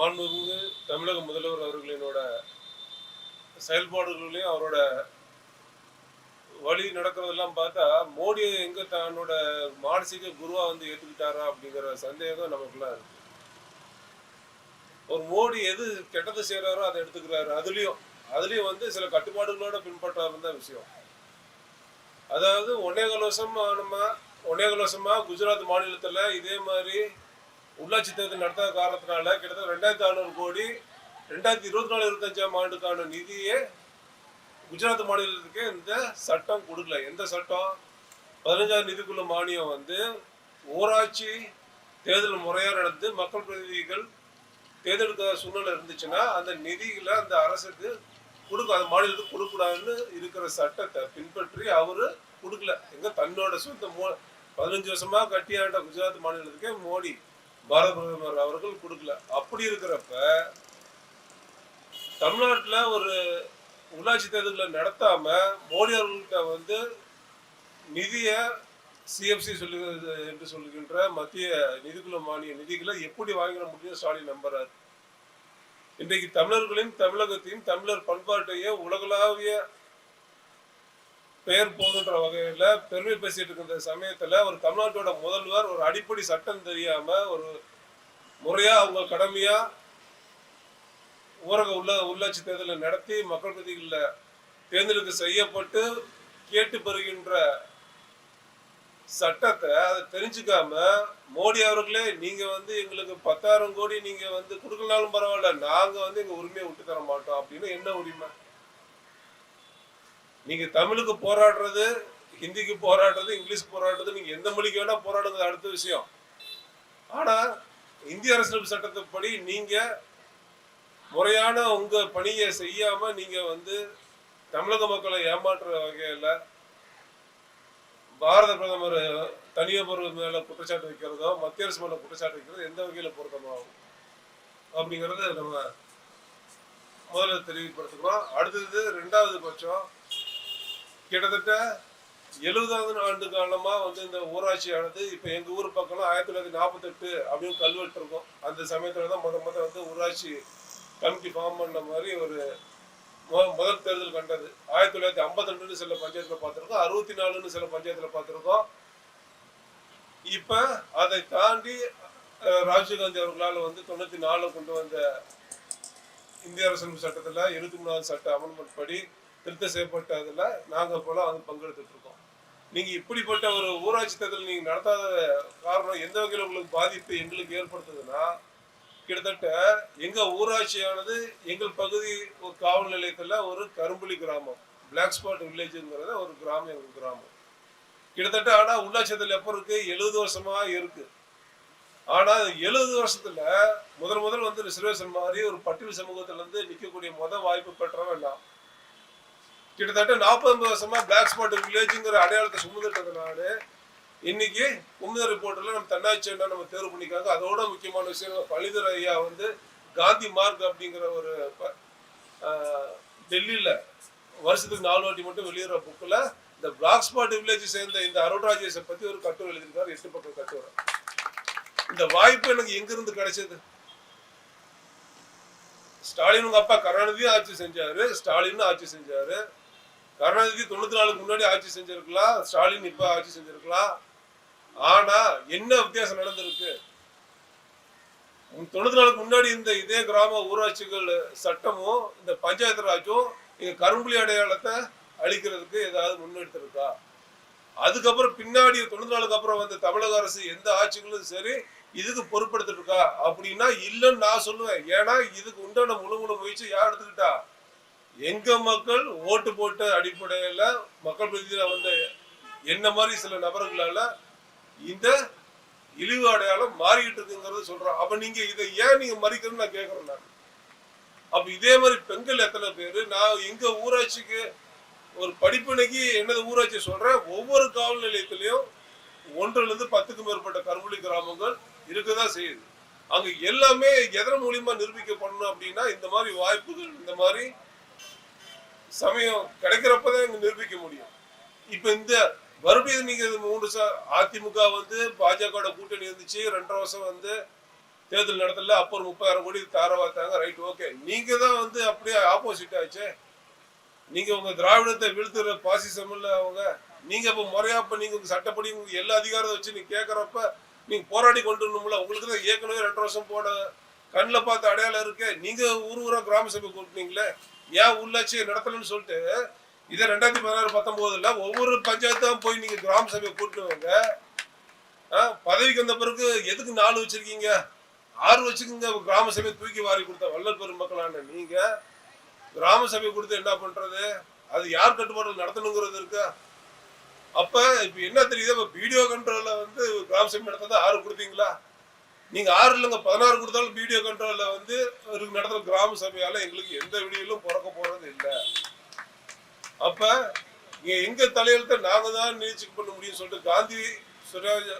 மாண்புமிகு தமிழக முதல்வர் அவர்களினோட செயல்பாடுகளையும் அவரோட வழி நடக்கிறதெல்லாம் பார்த்தா மோடி எங்க தன்னோட மானசீக குருவா வந்து ஏத்துக்கிட்டாரா அப்படிங்கிற சந்தேகம் நமக்குள்ள இருக்கு. ஒரு மோடி எது கெட்டது செய்யறாரோ அதை எடுத்துக்கிறாரு. அதுலயும் அதுலயும் வந்து சில கட்டுப்பாடுகளோட பின்பற்றாருன்னு தான் விஷயம். அதாவது ஒன்னே கலோசம் நம்ம ஒன்னேகால் வருஷமா குஜராத் மாநிலத்துல இதே மாதிரி உள்ளாட்சி தேர்தல் நடத்தாத காரணத்தினால கிட்டத்தட்ட ரெண்டாயிரத்தி அறுநூறு கோடி ரெண்டாயிரத்தி இருபத்தி நாலு இருபத்தஞ்சாம் ஆண்டுக்கான நிதியை குஜராத் மாநிலத்துக்கு இந்த சட்டம் கொடுக்கல. எந்த சட்டம்? பதினஞ்சாவது நிதிக்குழு மானியம் வந்து ஊராட்சி தேர்தல் முறையாக நடந்து மக்கள் பிரதிநிதிகள் தேர்ந்தெடுக்கிற சூழ்நிலை இருந்துச்சுன்னா அந்த நிதிகளை அந்த அரசுக்கு கொடுக்க அந்த மாநிலத்துக்கு கொடுக்கூடாதுன்னு இருக்கிற சட்டத்தை பின்பற்றி அவரு கொடுக்கல. எங்க தன்னோட சொந்த மோ பதினஞ்சு வருஷமா கட்டியாண்ட குஜராத் மாநிலத்துக்கே மோடி பாரத பிரதமர் அவர்கள் கொடுக்கல. அப்படி இருக்கிறப்ப தமிழ்நாட்டுல ஒரு உள்ளாட்சி தேர்தல்களை நடத்தாம மோடி அவர்கள்ட்ட வந்து நிதியை சிஎஃப்சி சொல்லு என்று சொல்லுகின்ற மத்திய நிதிக்குழு மானிய நிதிகளை எப்படி வாங்கிட முடியும் ஸ்டாலின் நம்புறாரு. இன்றைக்கு தமிழர்களின் தமிழகத்தையும் தமிழர் பண்பாட்டையும் உலகளாவிய பெயர் போதுன்ற வகையில பெருமை பேசிட்டு இருக்கிற சமயத்துல ஒரு தமிழ்நாட்டோட முதல்வர் ஒரு அடிப்படை சட்டம் தெரியாம ஒரு முறையா அவங்க கடமையா ஊரக உள்ள உள்ளாட்சி தேர்தலை நடத்தி மக்கள் பிரதிகளில் தேர்ந்தெடுக்க செய்யப்பட்டு கேட்டு பெறுகின்ற சட்டத்தை அதை தெரிஞ்சுக்காம மோடி அவர்களே நீங்க வந்து எங்களுக்கு பத்தாயிரம் கோடி நீங்க வந்து கொடுக்கலனாலும் பரவாயில்ல நாங்க வந்து எங்க உரிமையை விட்டு தர மாட்டோம் அப்படின்னு என்ன உரிமை? நீங்க தமிழுக்கு போராடுறது ஹிந்திக்கு போராடுறது இங்கிலீஷ் போராடுறது நீங்க எந்த மொழிக்கு வேணா போராடுறது அடுத்த விஷயம். ஆனா இந்திய அரசியல் சட்டத்துப்படி நீங்க முறையான உங்க பணியை செய்யாம நீங்க வந்து தமிழக மக்களை ஏமாற்றுற வகையில பாரத பிரதமர் தனியபர் மேல குற்றச்சாட்டு வைக்கிறதோ மத்திய அரசு மேல குற்றச்சாட்டு வைக்கிறதோ எந்த வகையில பொருத்தமாகும்? அப்படிங்கறத நம்ம முதல்ல தெளிவுபடுத்துக்கிறோம். அடுத்தது ரெண்டாவது பட்சம் கிட்டத்தட்ட எழுபதாவது ஆண்டு காலமா வந்து இந்த ஊராட்சியானது இப்ப எங்க ஊர் பக்கம் ஆயிரத்தி தொள்ளாயிரத்தி நாற்பத்தெட்டு அப்படின்னு கல்வெட்டு இருக்கும். அந்த சமயத்துல தான் முத முத வந்து ஊராட்சி கமிட்டி ஃபார்ம் பண்ண மாதிரி ஒரு முதல் தேர்தல் கண்டது. ஆயிரத்தி தொள்ளாயிரத்தி ஐம்பத்தி ரெண்டுன்னு சில பஞ்சாயத்துல பார்த்திருக்கோம். அறுபத்தி நாலுன்னு சில பஞ்சாயத்துல பார்த்திருக்கோம். இப்ப அதை தாண்டி ராஜீவ்காந்தி அவர்களால் வந்து தொண்ணூத்தி நாலு கொண்டு வந்த இந்திய அரசு சட்டத்துல இருபத்தி மூணாவது சட்ட அமெண்ட்மெண்ட் படி திருத்தம் செய்யப்பட்டதுல நாங்கள் போல வந்து பங்கெடுத்துட்டு இருக்கோம் நீங்க இப்படிப்பட்ட ஒரு ஊராட்சி தேர்தல் நீங்க நடத்தாத காரணம் எந்த வகையில் உங்களுக்கு பாதிப்பு எங்களுக்கு ஏற்படுத்துதுன்னா கிட்டத்தட்ட எங்க ஊராட்சியானது எங்கள் பகுதி ஒரு காவல் நிலையத்துல ஒரு கரும்புலி கிராமம் பிளாக் ஸ்பாட் வில்லேஜுங்கிறத ஒரு கிராமம் எங்கள் கிராமம். கிட்டத்தட்ட ஆனா உள்ளாட்சி தேர்தல் எப்போ இருக்கு? எழுபது வருஷமா இருக்கு. ஆனா எழுபது வருஷத்துல முதல் முதல் வந்து ரிசர்வேஷன் மாதிரி ஒரு பட்டியல் சமூகத்துல இருந்து நிக்கக்கூடிய முத வாய்ப்பு பெற்றவன் நான். கிட்டத்தட்ட நாற்பது வருஷமா பிளாக் ஸ்பாட் வில்லேஜுங்கிற அடையாளத்தை சுமந்துட்டதுனால இன்னைக்கு குமுத ரிப்போர்ட்டில் நம்ம தன்னாட்சி நம்ம தேர்வு பண்ணிக்காங்க அதோட முக்கியமான விஷயம் பழிதர் ஐயா வந்து காந்தி மார்க் அப்படிங்கிற ஒரு டெல்லியில் வருஷத்துக்கு நாலு வாட்டி மட்டும் வெளியிடுற புக்கில் இந்த பிளாக் ஸ்பாட் வில்லேஜ் சேர்ந்த இந்த அருண்ராஜேஷை பற்றி ஒரு கட்டுரை எழுதியிருக்காரு. எட்டு பக்கம் கட்டுரை. இந்த வாய்ப்பு எனக்கு எங்கிருந்து கிடைச்சது? ஸ்டாலின் உங்க அப்பா கருணாநிதியும் ஆட்சி செஞ்சாரு. ஸ்டாலின் ஆட்சி செஞ்சாரு. கருணாநிதி தொண்ணூத்தி நாலுக்கு முன்னாடி ஆட்சி செஞ்சிருக்கலாம் ஸ்டாலின் இப்ப ஆட்சி செஞ்சிருக்கலாம். ஆனா என்ன வித்தியாசம் நடந்திருக்கு? தொண்ணூத்தி நாலுக்கு முன்னாடி இந்த இதே கிராம ஊராட்சிகள் சட்டமும் இந்த பஞ்சாயத்து ராஜும் இங்க கரும்புலி அடையாளத்தை அழிக்கிறதுக்கு ஏதாவது முன்னெடுத்திருக்கா? அதுக்கப்புறம் பின்னாடி தொண்ணூத்தி நாலுக்கு அப்புறம் வந்த தமிழக அரசு எந்த ஆட்சிகளும் சரி இதுக்கு பொறுப்படுத்திட்டு இருக்கா? அப்படின்னா இல்லைன்னு நான் சொல்லுவேன். ஏன்னா இதுக்கு உண்டான முழு முழு முயற்சி யார் எடுத்துக்கிட்டா? எங்க மக்கள் ஓட்டு போட்ட அடிப்படையில மக்கள் பிரதிநிதியில வந்த என்ன மாதிரி சில நபர்களால இந்த இழிவு அடையாளம் மாறிக்கிட்டு இருக்குங்கிறத சொல்றோம் அப்ப நீங்க இதை ஏன் நீங்க மறிக்கிறேன்னு நான் கேட்கறேன் நான். அப்ப இதே மாதிரி பெண்கள் எத்தனை பேரு? நான் எங்க ஊராட்சிக்கு ஒரு படிப்பினைக்கு என்னது ஊராட்சி சொல்றேன். ஒவ்வொரு காவல் நிலையத்திலையும் ஒன்றுல இருந்து பத்துக்கும் மேற்பட்ட கரும்புலி கிராமங்கள் இருக்கதான் செய்யுது. அங்க எல்லாமே எதன் மூலியமா நிரூபிக்கப்படணும் அப்படின்னா இந்த மாதிரி வாய்ப்புகள் இந்த மாதிரி சமயம் கிடைக்கிறப்பதான் இங்க நிரூபிக்க முடியும். இப்ப இந்த மறுபடியும் நீங்க மூணு மூன்று அதிமுக வந்து பாஜக கூட்டணி இருந்துச்சு ரெண்டரை வருஷம் வந்து தேர்தல் நடத்தல அப்போ ஒரு முப்பதாயிரம் கோடி தார பார்த்தாங்க ரைட் ஓகே நீங்க தான் வந்து அப்படியே ஆப்போசிட் ஆச்சு. நீங்க உங்க திராவிடத்தை வீழ்த்துற பாசிசம் இல்ல அவங்க. நீங்க இப்ப முறையா இப்ப நீங்க சட்டப்படி உங்க எல்லா அதிகாரத்தை வச்சு நீங்க கேக்குறப்ப நீங்க போராடி கொண்டு வரணும்ல. உங்களுக்கு தான் ஏற்கனவே ரெண்டு வருஷம் போன கண்ணில் பார்த்து அடையாளம் இருக்கு. நீங்க ஊர் ஊரா கிராம சபை கூப்பிட்டீங்களே ஏன் உள்ளாட்சி நடத்தலன்னு சொல்லிட்டு இதை ரெண்டாயிரத்தி பதினாறு பத்தொன்பதுல ஒவ்வொரு பஞ்சாயத்தும் போய் நீங்க கிராம சபையை கூட்டுவாங்க பதவிக்கு வந்த பிறகு எதுக்கு நாலு வச்சிருக்கீங்க? ஆறு வச்சுக்கோங்க கிராம சபையை தூக்கி வாரி கொடுத்த வள்ளல் பெருமக்களான நீங்க. கிராம சபை கொடுத்து என்ன பண்றது? அது யார் கட்டுப்பாடு நடத்தணுங்கிறது இருக்கு? அப்ப இப்ப என்ன தெரியுது? வீடியோ கண்ட்ரோல்ல வந்து கிராம சபை நடத்தது ஆறு கொடுத்தீங்களா? நீங்க ஆறு இல்லைங்க பதினாறு கொடுத்தாலும் வீடியோ கண்ட்ரோல்ல வந்து ஒரு நடத்துற கிராம சபையால எங்களுக்கு எந்த வீடியோலும் பிறக்க போறது இல்லை. அப்ப இங்க எங்க தலையெழுத்த நாங்க தான் நீச்சுக்கு பண்ண முடியும்னு சொல்லிட்டு காந்தி சுயராஜ்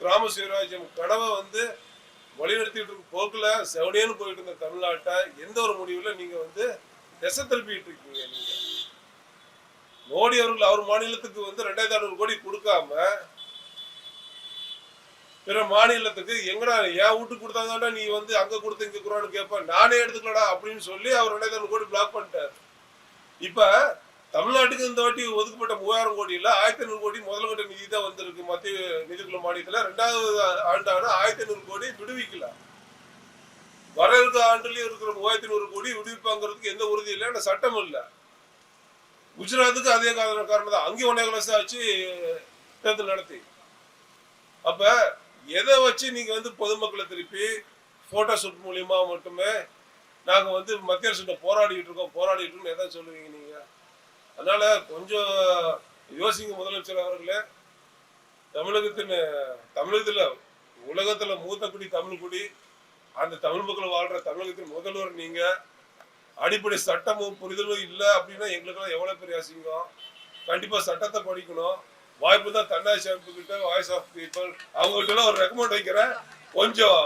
கிராம சுயராஜ்யம் கனவை வந்து வழிநடத்திட்டு இருக்க. போக்குல செவனேன்னு போயிட்டு இருந்த தமிழ்நாட்டை எந்த ஒரு முடிவுல நீங்க வந்து திசை திருப்பிட்டு இருக்கீங்க நீங்க? மோடி அவர்கள் அவர் மாநிலத்துக்கு வந்து ரெண்டாயிரத்தி ஐநூறு கோடி கொடுக்காம பிற மாநிலத்துக்கு எங்கடா என் வீட்டுக்கு கொடுத்தாங்கடா நீ வந்து அங்க கொடுத்து இங்க குரான்னு கேட்ப நானே எடுத்துக்கலடா அப்படின்னு சொல்லி அவர் ரெண்டாயிரத்தி கோடி பிளாக் பண்ணிட்டார். இப்ப தமிழ்நாட்டுக்கு இந்த வாட்டி ஒதுக்கப்பட்ட மூவாயிரம் கோடி இல்ல ஆயிரத்தி ஐநூறு கோடி முதல் கட்ட நிதி தான் வந்திருக்கு மத்திய நிதிக்குழு மானியத்துல. ரெண்டாவது ஆண்டான ஆயிரத்தி ஐநூறு கோடி விடுவிக்கல. வர இருக்க ஆண்டுலயும் இருக்கிற மூவாயிரத்தி ஐநூறு கோடி விடுவிப்பாங்கிறதுக்கு எந்த உறுதி இல்லை ஆனா சட்டம் இல்லை. குஜராத்துக்கு அதே காரணம் காரணம் தான் அங்கேயும் ஒன்னே வருஷம் ஆச்சு தேர்தல் நடத்தி. அப்ப எதை வச்சு நீங்கள் வந்து பொதுமக்களை திருப்பி ஃபோட்டோஷூட் ஷூட் மூலியமா மட்டுமே நாங்கள் வந்து மத்திய அரசு போராடிட்டு இருக்கோம் போராடிட்டு இருக்கோம் எதை சொல்லுவீங்க நீங்கள் அதனால் கொஞ்சம் யோசிங்க முதலமைச்சர் அவர்களே. தமிழகத்தின் தமிழகத்தில் உலகத்தில் மூத்த குடி தமிழ் குடி அந்த தமிழ் மக்கள் வாழ்கிற தமிழகத்தின் முதல்வர் நீங்கள் அடிப்படை சட்டமும் புரிதலும் இல்லை அப்படின்னா எங்களுக்கெல்லாம் எவ்வளோ பெரிய அசிங்கம். கண்டிப்பாக சட்டத்தை படிக்கணும். வாய்ப்பு தான் தன்னாட்சி அமைப்பு கிட்ட வாய்ஸ் ஆஃப் பீப்புள் அவங்ககிட்ட ஒரு ரெக்கமெண்ட் வைக்கிறேன். கொஞ்சம்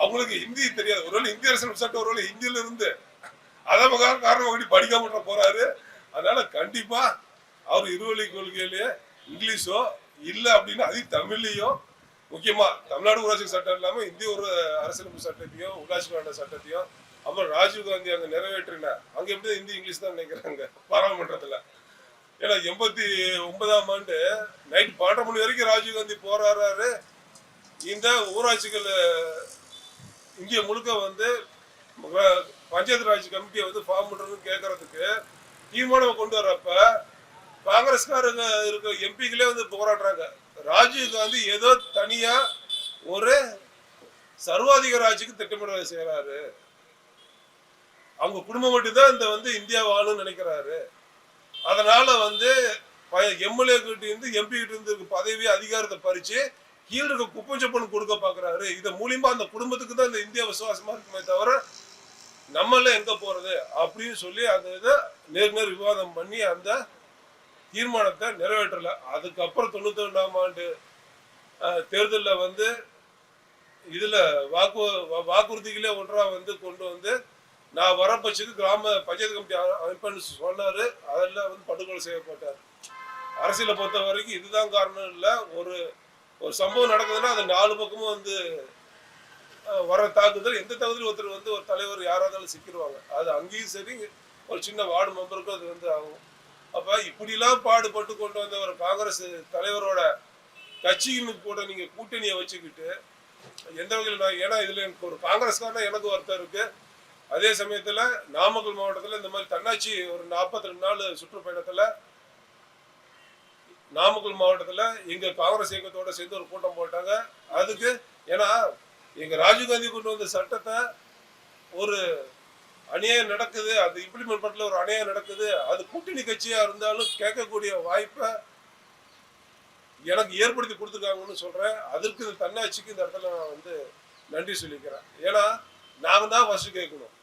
அவங்களுக்கு ஹிந்தி தெரியாது. ஒருவேளை இந்திய அரசியல் சட்டம் ஒருவேளை ஹிந்தியில இருந்து அதான் காரணம் அப்படி படிக்காம விட்டுற போறாரு. அதனால கண்டிப்பா அவர் இருவழி கொள்கையிலேயே இங்கிலீஷோ இல்லை அப்படின்னா அது தமிழ்லையும் முக்கியமா தமிழ்நாடு ஊராட்சி சட்டம் இல்லாம இந்திய ஒரு அரசியலமைப்பு சட்டத்தையும் உள்ளாட்சி மன்ற சட்டத்தையும் அப்புறம் ராஜீவ்காந்தி அங்க நிறைவேற்றின அங்க எப்படி இந்தி இங்கிலீஷ் தான் நினைக்கிறாங்க? பாராளுமன்றத்துல. ஏன்னா எண்பத்தி ஒன்பதாம் ஆண்டு நைட் பன்னெண்டு மணி வரைக்கும் ராஜீவ் காந்தி போராடுறாரு. இந்த ஊராட்சிகள் இந்திய முழுக்க வந்து பஞ்சாயத்து ராஜ் கமிட்டியை வந்து ஃபார்ம் பண்ணுறதுன்னு கேட்கறதுக்கு தீர்மானம் கொண்டு வர்றப்ப காங்கிரஸ்காரங்க இருக்க எம்பிக்களே வந்து போராடுறாங்க. ராஜீவ் காந்தி ஏதோ தனியாக ஒரு சர்வாதிகார ஆட்சிக்கு திட்டமிட செய்கிறாரு அவங்க குடும்பம் மட்டும்தான் இந்த வந்து இந்தியா வாழும்னு நினைக்கிறாரு. அதனால வந்து எம்எல்ஏ கிட்ட இருந்து எம்பி கிட்ட இருந்து இருக்க பதவி அதிகாரத்தை பறிச்சு கீழே இருக்க குப்பஞ்சப்பன் கொடுக்க பாக்குறாரு. இது மூலியமா அந்த குடும்பத்துக்கு தான் இந்த இந்தியா விசுவாசமா இருக்குமே தவிர நம்மள எங்க போறது அப்படின்னு சொல்லி அந்த இதை நேர் நேர் விவாதம் பண்ணி அந்த தீர்மானத்தை நிறைவேற்றல. அதுக்கப்புறம் தொண்ணூத்தி ரெண்டாம் ஆண்டு தேர்தலில் வந்து இதுல வாக்கு வாக்குறுதிகளே ஒன்றா வந்து கொண்டு வந்து நான் வர பட்சத்துக்கு கிராம பஞ்சாயத்து கமிட்டி அமைப்புன்னு அமைப்பேன்னு சொன்னாரு. அதெல்லாம் வந்து படுகொலை செய்யப்பட்டார். அரசியலை பொறுத்த வரைக்கும் இதுதான் காரணம் இல்லை. ஒரு ஒரு சம்பவம் நடக்குதுன்னா அது நாலு பக்கமும் வந்து வர தாக்குதல். எந்த தாக்குதல் ஒருத்தர் வந்து ஒரு தலைவர் யாராக இருந்தாலும் சிக்கிடுவாங்க அது அங்கேயும் சரி ஒரு சின்ன வார்டு மெம்பருக்கும் அது வந்து ஆகும். அப்ப இப்படிலாம் பாடுபட்டு கொண்டு வந்த ஒரு காங்கிரஸ் தலைவரோட கட்சியின் கூட நீங்க கூட்டணியை வச்சுக்கிட்டு எந்த வகையில் நான் ஏன்னா இதுல எனக்கு ஒரு காங்கிரஸ்காரனா எனக்கு ஒருத்தர் இருக்கு. அதே சமயத்துல நாமக்கல் மாவட்டத்துல இந்த மாதிரி தன்னாட்சி ஒரு நாற்பத்தி ரெண்டு நாள் சுற்றுப்பயணத்துல நாமக்கல் மாவட்டத்துல எங்க காங்கிரஸ் இயக்கத்தோட சேர்ந்து ஒரு கூட்டம் போட்டாங்க. அதுக்கு ஏன்னா எங்க ராஜீவ்காந்தி கொண்டு வந்த சட்டத்தை ஒரு அநியாயம் நடக்குது அது இம்ப்ளிமெண்ட் பண்ணல ஒரு அநியாயம் நடக்குது அது கூட்டணி கட்சியா இருந்தாலும் கேட்கக்கூடிய வாய்ப்பை எனக்கு ஏற்படுத்தி கொடுத்துருக்காங்கன்னு சொல்றேன். அதற்கு இந்த தன்னாட்சிக்கு இந்த இடத்துல நான் வந்து நன்றி சொல்லிக்கிறேன். ஏன்னா நாங்க தான் ஃபஸ்ட்டு கேட்கணும்.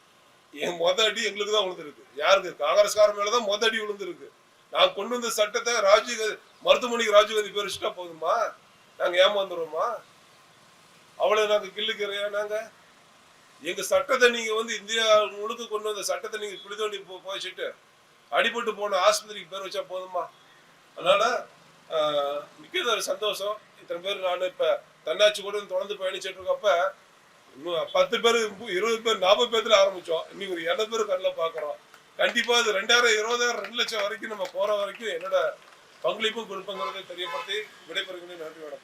என் மொத அடி எங்களுக்கு தான் விழுந்திருக்கு. யாருக்கு? காங்கிரஸ்கார மேல தான் மொத அடி விழுந்திருக்கு. நான் கொண்டு வந்த சட்டத்தை ராஜீவ் மருத்துவமனைக்கு ராஜீவ் காந்தி பேர் வச்சுட்டா போதுமா? நாங்க ஏமாந்துருவோமா? அவ்வளவு நாங்க கிள்ளுக்கிறையா நாங்க? எங்க சட்டத்தை நீங்க வந்து இந்தியா முழுக்க கொண்டு வந்த சட்டத்தை நீங்க குழி தோண்டி போச்சுட்டு அடிபட்டு போன ஆஸ்பத்திரிக்கு பேர் வச்சா போதுமா? அதனால ஆஹ், சந்தோஷம். இத்தனை பேர் நான் இப்ப தன்னாட்சி கூட தொடர்ந்து பயணிச்சிட்டு இருக்கப்ப பத்து பேர் இருபது பேர் நாற்பது பேர்த்துல ஆரம்பிச்சோம். இன்னைக்கு ஒரு எண்பது பேர் கண்ணில் பார்க்குறோம் கண்டிப்பாக அது ரெண்டாயிரம் இருபதாயிரம் ரெண்டு லட்சம் வரைக்கும் நம்ம போகிற வரைக்கும் என்னோட பங்களிப்பும் கொடுப்பங்கிறத தெரியப்படுத்தி விடைபெறுகிறேன். நன்றி வணக்கம்.